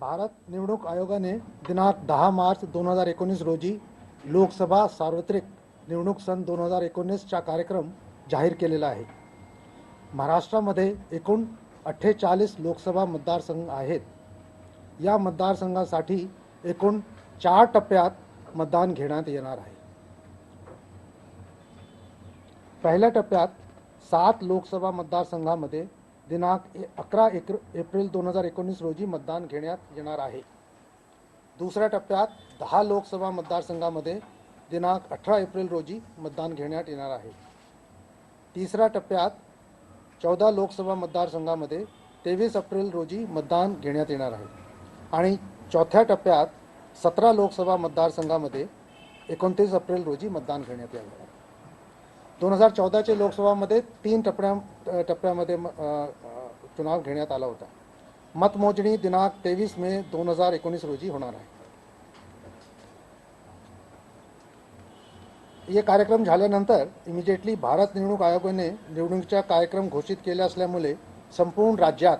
भारत निवडणूक आयोगाने दिनांक दहा मार्च दोन हजार एकोणीस रोजी लोकसभा सार्वत्रिक निवडणूक सन दोन हजार एकोणीसचा कार्यक्रम जाहीर केलेला आहे. महाराष्ट्रामध्ये एकूण अठ्ठेचाळीस लोकसभा मतदारसंघ आहेत. या मतदारसंघासाठी एकूण चार टप्प्यात मतदान घेण्यात येणार आहे. पहिल्या टप्प्यात सात लोकसभा मतदारसंघामध्ये दिनांक ए- अकरा एक एप्रिल दोन हजार एकोणीस रोजी मतदान घेण्यात येणार आहे. दुसऱ्या टप्प्यात दहा लोकसभा मतदारसंघामध्ये दिनांक अठरा एप्रिल रोजी मतदान घेण्यात येणार आहे. तिसऱ्या टप्प्यात चौदा लोकसभा मतदारसंघामध्ये तेवीस एप्रिल रोजी मतदान घेण्यात येणार आहे. आणि चौथ्या टप्प्यात सतरा लोकसभा मतदारसंघामध्ये एकोणतीस एप्रिल रोजी मतदान घेण्यात येणार आहे. दोन हजार चौदाच्या लोकसभामध्ये तीन टप्प्या टप्प्यामध्ये म- चुनाव घेण्यात आला होता. मतमोजणी दिनांक तेवीस मे दोन हजार एकोणीस रोजी होणार आहे. हे कार्यक्रम झाल्यानंतर इमिजिएटली भारत निवडणूक आयोगाने निवडणुकीचा कार्यक्रम घोषित केले असल्यामुळे संपूर्ण राज्यात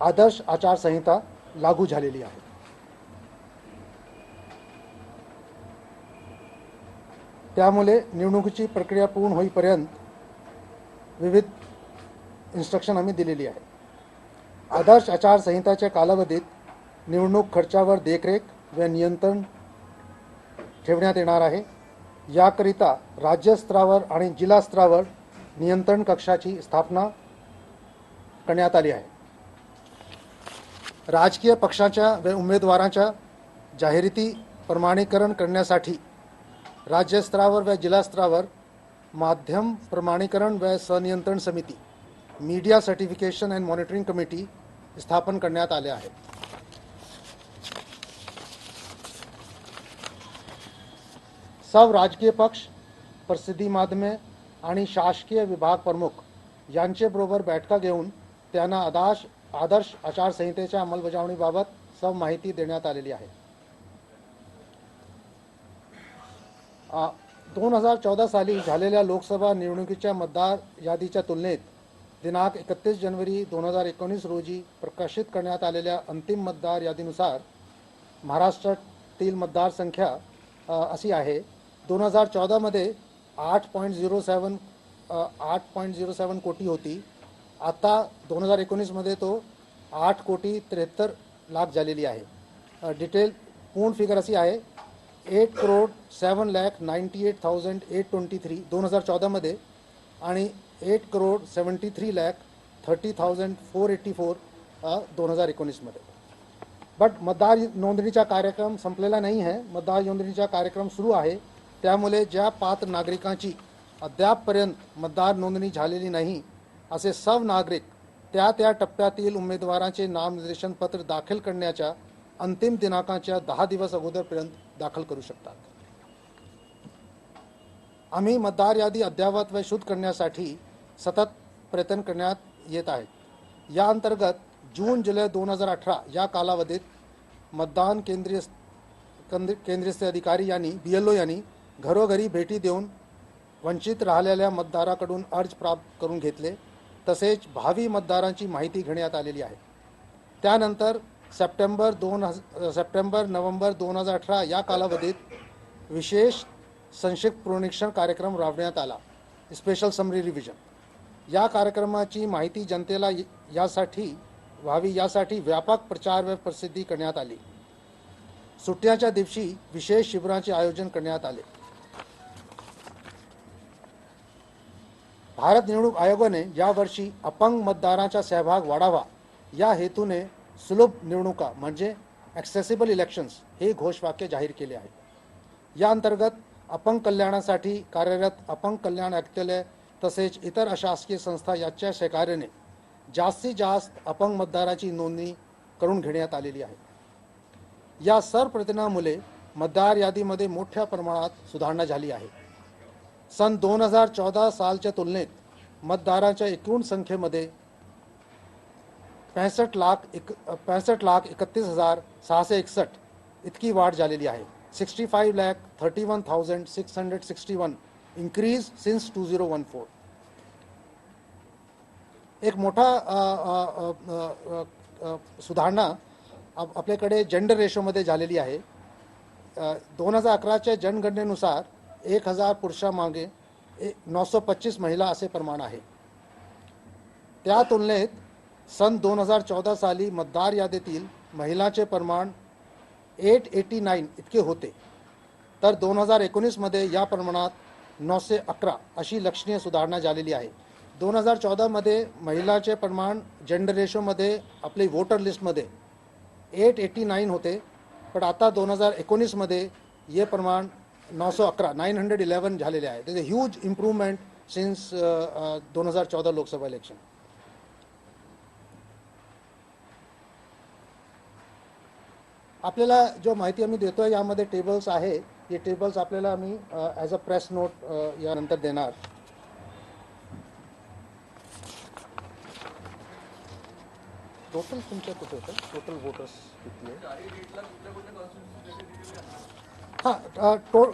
आदर्श आचारसंहिता लागू झालेली आहे. त्यामुळे निवडणुकीची प्रक्रिया पूर्ण होईपर्यंत विविध इन्स्ट्रक्शन आम्ही दिलेली आहे. आदर्श आचारसंहिताच्या कालावधीत निवडणूक खर्चावर देखरेख व नियंत्रण ठेवण्यात येणार आहे. याकरिता राज्यस्तरावर आणि जिल्हा स्तरावर नियंत्रण कक्षाची स्थापना करण्यात आली आहे. राजकीय पक्षाच्या व उमेदवारांच्या जाहिराती प्रमाणीकरण करण्यासाठी राज्यस्तरावर व जिल्हा स्तरावर माध्यम प्रमाणीकरण व सनियंत्रण समिती media certification and monitoring committee स्थापन करण्यात आले आहे. सर्व राजकीय पक्ष प्रसिद्धी माध्यमे आणि शासकीय विभाग प्रमुख यांचेबरोबर बैठका घेऊन त्यांना आदाश आदर्श आचारसंहितेच्या अंमलबजावणीबाबत सर्व माहिती देण्यात आलेली आहे. दोन हजार चौदा साली झालेल्या लोकसभा निवडणुकीच्या मतदार यादीच्या तुलनेत दिनांक एकतीस जानेवारी दोन हजार एकोणीस रोजी प्रकाशित करण्यात आलेल्या अंतिम मतदार यादीनुसार महाराष्ट्रातील मतदारसंख्या अशी आहे. दोन हजार चौदामध्ये आठ पॉईंट झिरो सेवन आठ पॉईंट झिरो सेवन कोटी होती. आता दोन हजार एकोणीसमध्ये तो आठ कोटी त्र्याहत्तर लाख झालेली आहे. डिटेल पूर्ण फिगर अशी आहे. Eight crore seven lakh ninety eight thousand eight twenty three दोन हजार चौदामध्ये आणि eight crore seventy three lakh thirty thousand four eighty four दोन हजार एकोणीसमध्ये. बट मतदार नोंदणीचा कार्यक्रम संपलेला नाही आहे. मतदार नोंदणीचा कार्यक्रम सुरू आहे. त्यामुळे ज्या पात्र नागरिकांची अद्यापपर्यंत मतदार नोंदणी झालेली नाही असे सर्व नागरिक त्या त्या टप्प्यातील उमेदवारांचे नामनिर्देशन पत्र दाखल करण्याच्या अंतिम दिनांकाच्या दहा दिवस अगोदरपर्यंत दाखल करू शकतात. आम्ही मतदार यादी अद्ययावत व शुद्ध करण्यासाठी सतत प्रयत्न करण्यात येत आहेत. या अंतर्गत जून जुलै दोन हजार अठरा या कालावधीत मतदान केंद्रीय केंद्र- केंद्रीय अधिकारी यांनी बी एल ओ यांनी घरोघरी भेटी देऊन वंचित राहिलेल्या मतदाराकडून अर्ज प्राप्त करून घेतले. तसेच भावी मतदारांची माहिती घेण्यात आलेली आहे. त्यानंतर सप्टेंबर दोन हज सप्टेंबर नोव्हेंबर दोन हजार अठरा या कालावधीत विशेष संक्षिप्त प्रोनिक्षण कार्यक्रम राबवण्यात आला. Special summary revision. या कार्यक्रमाची माहिती जनतेला यासाठी व्हावी यासाठी व्यापक प्रचार व प्रसिद्धी करण्यात आली. सुट्ट्याच्या दिवशी विशेष शिबिरांचे आयोजन करण्यात आले. भारत निवडणूक आयोगाने यावर्षी अपंग मतदारांचा सहभाग वाढावा या हेतूने सुलभ निवडणुका म्हणजे ॲक्सेसिबल इलेक्शन्स हे घोषवाक्य जाहीर केले आहे. या अंतर्गत अपंग कल्याणासाठी कार्यरत अपंग कल्याण ऐकतले तसेच इतर अशासकीय संस्था याच्या सहकार्याने जास्तीत जास्त अपंग मतदाराची नोंदणी करून घेण्यात आलेली आहे. या सर्व प्रयत्नामुळे मतदार यादीमध्ये मोठ्या प्रमाणात सुधारणा झाली आहे. सन दोन हजार चौदा सालच्या तुलनेत मतदारांच्या एकूण संख्येमध्ये पैंसठ लाख एक पैंसठ लाख एकतीस हजार सहाशे एकसष्ट इतकी वाढ झालेली आहे. Sixty five lakh thirty one thousand six hundred sixty one increase since two zero one four एक मोठा सुधारणा आप- आपल्याकडे जेंडर रेशोमध्ये झालेली आहे. दोन हजार अकराच्या जनगणनेनुसार एक हजार पुरुषामागे ए नऊशे पच्चीस महिला असे प्रमाण आहे. त्या तुलनेत सन दोन हजार चौदा साली मतदार यादीतील महिलाचे प्रमाण एट एटी नाईन इतके होते. तर दोन हजार एकोणीसमध्ये या प्रमाणात नऊशे अकरा अशी लक्षणीय सुधारणा झालेली आहे. दोन हजार चौदामध्ये महिलाचे प्रमाण जेंडर रेशोमध्ये आपली वोटर लिस्टमध्ये एट एटी नाईन होते. पण आता दोन हजार एकोणीसमध्ये हे प्रमाण नऊशे अकरा नाईन हंड्रेड इलेवन झालेले आहे. त्याचे ह्यूज इम्प्रूव्हमेंट सिन्स दोन हजार चौदा लोकसभा इलेक्शन आपल्याला जो माहिती आम्ही देतोय यामध्ये टेबल्स आहे. हे टेबल्स आपल्याला आम्ही ॲज अ प्रेस नोट यानंतर देणार. टोटल तुमच्या कुठे होतं? टोटल वोटर्स किती आहे? हां टो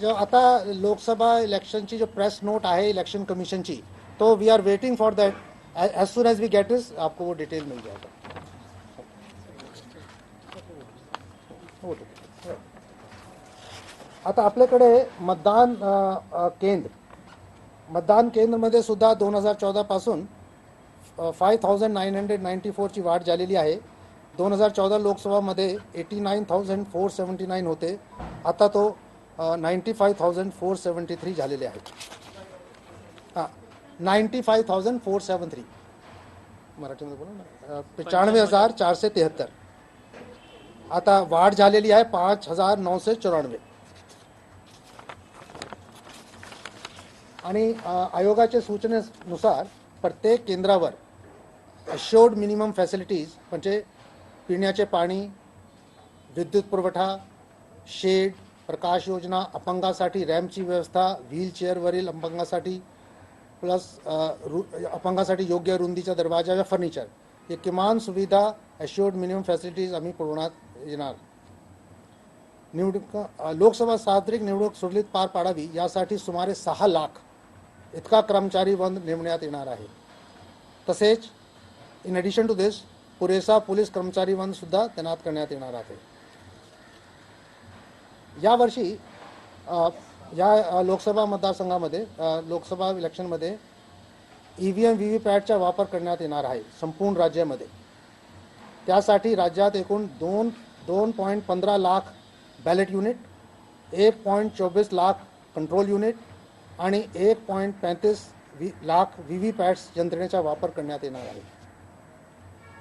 जो आता लोकसभा इलेक्शनची जो प्रेस नोट आहे इलेक्शन कमिशनची तो we are waiting for that as soon as we get is आपको वो डिटेल मिल जाएगा. हो, आहे. आता आपल्याकडे मतदान केंद्र. मतदान केंद्रमध्ये सुद्धा दोन हजार चौदापासून five thousand nine hundred ninety फोरची वाढ झालेली आहे. दोन हजार चौदा लोकसभामध्ये eighty nine thousand four seventy nine होते. आता तो ninety five thousand four seventy three झालेले आहे. हां ninety five thousand four seven three मराठीमध्ये बोला ना. पंच्याण्णव हजार चारशे तेहत्तर. आता वाढ झालेली आहे पाच हजार नऊशे चौऱ्याण्णव. आणि आयोगाच्या सूचनेनुसार प्रत्येक केंद्रावर अशोर्ड मिनिमम फॅसिलिटीज म्हणजे पिण्याचे पाणी विद्युत पुरवठा शेड प्रकाश योजना अपंगासाठी रॅम्पची व्यवस्था व्हीलचेअरवरील अपंगासाठी प्लस रु अपंगासाठी योग्य रुंदीचा दरवाजा व फर्निचर. हे किमान सुविधा अशोर्ड मिनिमम फॅसिलिटीज आम्ही पुरवण्यात येणार. निवडणूक लोकसभा सार्वत्रिक निवडणूक सुरळीत पार पाडावी यासाठी सुमारे सहा लाख इतका कर्मचारी बंद नेमण्यात येणार आहे. तसेच इन ॲडिशन टू दिस पुरेसा पोलीस कर्मचारी बंद सुद्धा तैनात करण्यात येणार आहे. यावर्षी या लोकसभा मतदारसंघामध्ये Lok Sabha इलेक्शनमध्ये E V M V V पॅटचा वापर करण्यात येणार आहे संपूर्ण राज्यामध्ये. त्यासाठी राज्यात एकूण दोन दोन पॉईंट पंधरा लाख बॅलेट युनिट एक पॉईंट चोवीस लाख कंट्रोल युनिट आणि एक पॉईंट पैंतीस वी लाख व्ही व्ही पॅट्स यंत्रणेचा वापर करण्यात येणार आहे.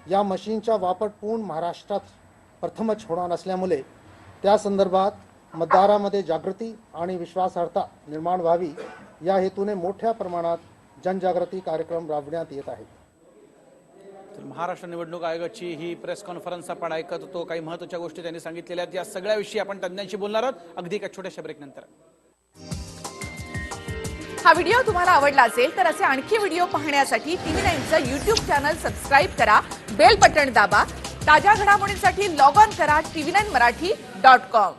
या मशीनचा वापर पूर्ण महाराष्ट्रात प्रथमच होणार असल्यामुळे त्या संदर्भात मतदारामध्ये जागृती आणि विश्वासार्हता निर्माण व्हावी या हेतूने मोठ्या प्रमाणात जनजागृती कार्यक्रम राबविण्यात येत आहेत. महाराष्ट्र निवडणूक आयोगाची ही प्रेस कॉन्फरन्स आपण ऐकत होतो. काही महत्त्वाच्या गोष्टी त्यांनी सांगितलेल्या आहेत. या सगळ्याविषयी आपण तज्ज्ञांशी बोलणार आहोत. अगदी एका छोट्याशा ब्रेक नंतर. हा व्हिडिओ तुम्हाला आवडला असेल तर असे आणखी व्हिडिओ पाहण्यासाठी टीव्ही नाईनचं युट्यूब चॅनल सबस्क्राईब करा. बेल बटन दाबा. ताज्या घडामोडींसाठी लॉग ऑन करा. TV nine Marathi dot com